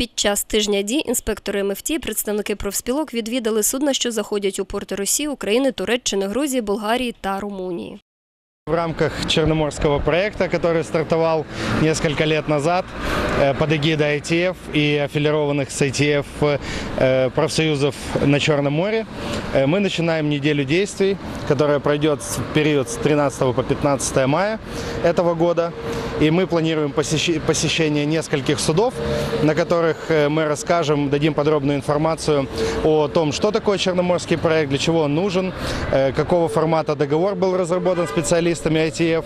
Під час тижня дій інспектори МФТ, представники профспілок відвідали судна, що заходять у порти Росії, України, Туреччини, Грузії, Болгарії та Румунії. В рамках Черноморского проекта, который стартовал несколько лет назад э, под эгидой ITF и аффилированных с ITF э, профсоюзов на Черном море, э, мы начинаем неделю действий, которая пройдет в период с 13 по 15 мая этого года. И мы планируем посещение нескольких судов, на которых мы расскажем, дадим подробную информацию о том, что такое Черноморский проект, для чего он нужен, какого формата договор был разработан специалистами ITF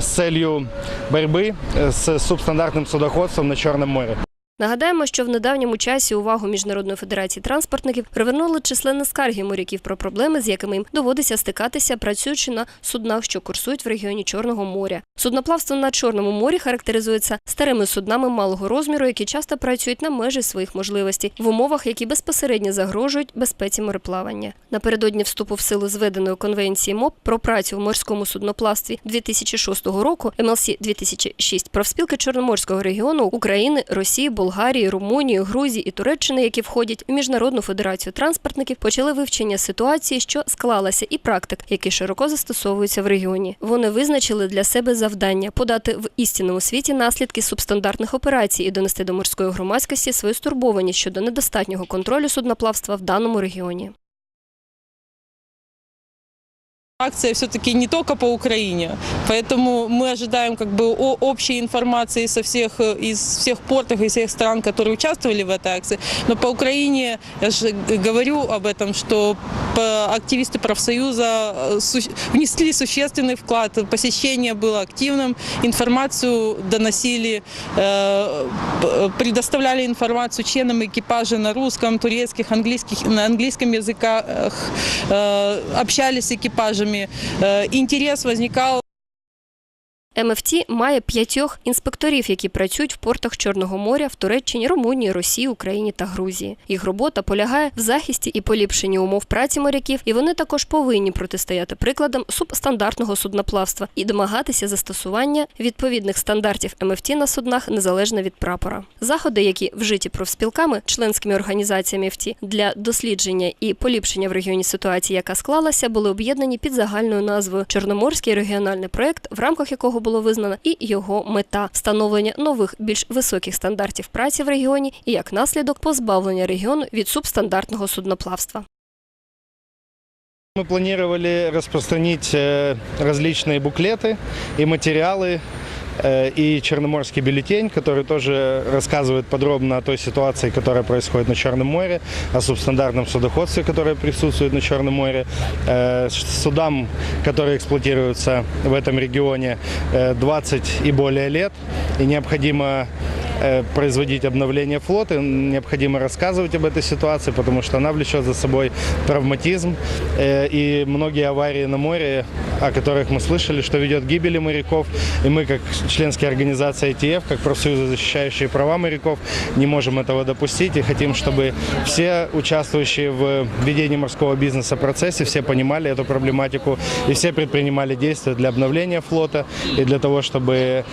с целью борьбы э, с субстандартным судоходством на Черном море. Нагадаємо, що в недавньому часі увагу Міжнародної федерації транспортників привернули численні скарги моряків про проблеми, з якими їм доводиться стикатися, працюючи на суднах, що курсують в регіоні Чорного моря. Судноплавство на Чорному морі характеризується старими суднами малого розміру, які часто працюють на межі своїх можливостей в умовах, які безпосередньо загрожують безпеці мореплавання. Напередодні вступу в силу зведеної конвенції МОП про працю в морському судноплавстві 2006 року МЛС 2006 профспілки Чорноморського регіону України, Росії, Болгарії, Румунії, Грузії і Туреччини, які входять в Міжнародну федерацію транспортників, почали вивчення ситуації, що склалася, і практик, які широко застосовуються в регіоні. Вони визначили для себе завдання подати в істинному світі наслідки субстандартних операцій і донести до морської громадськості свою стурбованість щодо недостатнього контролю судноплавства в даному регіоні. Акция все-таки не только по Украине, поэтому мы ожидаем как бы о- общей информации со всех, э, из всех портов и всех стран, которые участвовали в этой акции. Но по Украине, я же говорю об этом, что по- активисты профсоюза э, су- внесли существенный вклад, посещение было активным, информацию доносили, э, п- предоставляли информацию членам экипажа на русском, турецких, английских, на английском языках, э, общались с экипажами. Э, Интерес возникал МФТ має п'ятьох інспекторів, які працюють в портах Чорного моря в Туреччині, Румунії, Росії, Україні та Грузії. Їх робота полягає в захисті і поліпшенні умов праці моряків, і вони також повинні протистояти прикладам субстандартного судноплавства і домагатися застосування відповідних стандартів МФТ на суднах незалежно від прапора. Заходи, які вжиті профспілками, членськими організаціями МФТ для дослідження і поліпшення в регіоні ситуації, яка склалася, були об'єднані під загальною назвою Чорноморський регіональний проект, в рамках якого було визнано і його мета встановлення нових більш високих стандартів праці в регіоні і як наслідок позбавлення регіону від субстандартного судноплавства. Мы планировали распространить э, различные буклеты и материалы э, и черноморский бюллетень, который тоже рассказывает подробно о той ситуации, которая происходит на Черном море, о субстандартном судоходстве, которое присутствует на Черном море, э, с- судам, которые эксплуатируются в этом регионе э, 20 и более лет, и необходимо э, производить обновление флота, необходимо рассказывать об этой ситуации, потому что она влечет за собой травматизм э, и многие аварии на море, о которых мы слышали, что ведет к гибели моряков. И мы, как членские организации ITF, как профсоюзы, защищающие права моряков, не можем этого допустить и хотим, чтобы все участвующие в ведении морского бизнеса процессе, все понимали эту проблематику и все предпринимали действия для обновления флота и для того, чтобы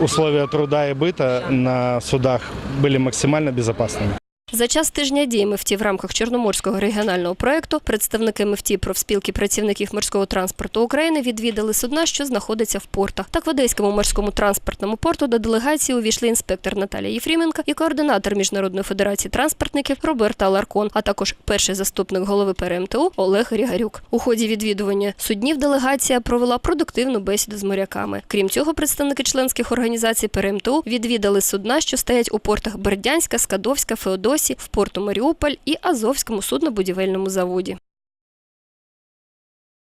условия труда и быта на судах были максимально безопасными. За час тижня дій МФТ в рамках Чорноморського регіонального проекту представники МФТ профспілки працівників морського транспорту України відвідали судна, що знаходяться в портах. Так в Одеському морському транспортному порту до делегації увійшли інспектор Наталія Єфріменка і координатор Міжнародної федерації транспортників Роберта Ларкон, а також перший заступник голови ПРМТУ Олег Рігарюк. У ході відвідування суднів делегація провела продуктивну бесіду з моряками. Крім цього, представники членських організацій ПРМТУ відвідали судна, що стоять у портах Бердянська, Скадовська, Феодосі, в порту Маріуполь і Азовському суднобудівельному заводі.